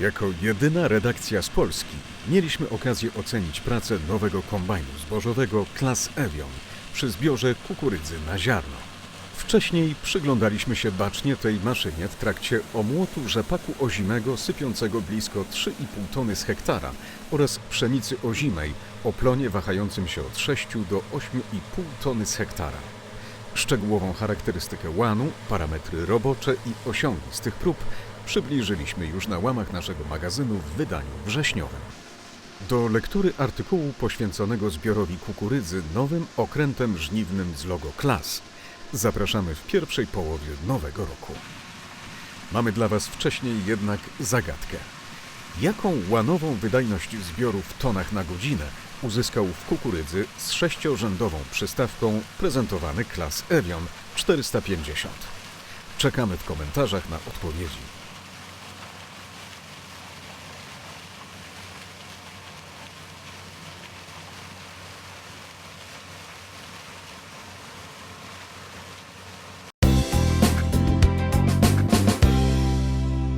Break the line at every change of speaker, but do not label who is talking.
Jako jedyna redakcja z Polski mieliśmy okazję ocenić pracę nowego kombajnu zbożowego Klas Evion przy zbiorze kukurydzy na ziarno. Wcześniej przyglądaliśmy się bacznie tej maszynie w trakcie omłotu rzepaku ozimego sypiącego blisko 3,5 tony z hektara oraz pszenicy ozimej o plonie wahającym się od 6 do 8,5 tony z hektara. Szczegółową charakterystykę łanu, parametry robocze i osiągi z tych prób przybliżyliśmy już na łamach naszego magazynu w wydaniu wrześniowym. Do lektury artykułu poświęconego zbiorowi kukurydzy nowym okrętem żniwnym z logo Klas zapraszamy w pierwszej połowie nowego roku. Mamy dla Was wcześniej jednak zagadkę. Jaką łanową wydajność zbioru w tonach na godzinę uzyskał w kukurydzy z sześciorzędową przystawką prezentowany klas Evion 450? Czekamy w komentarzach na odpowiedzi.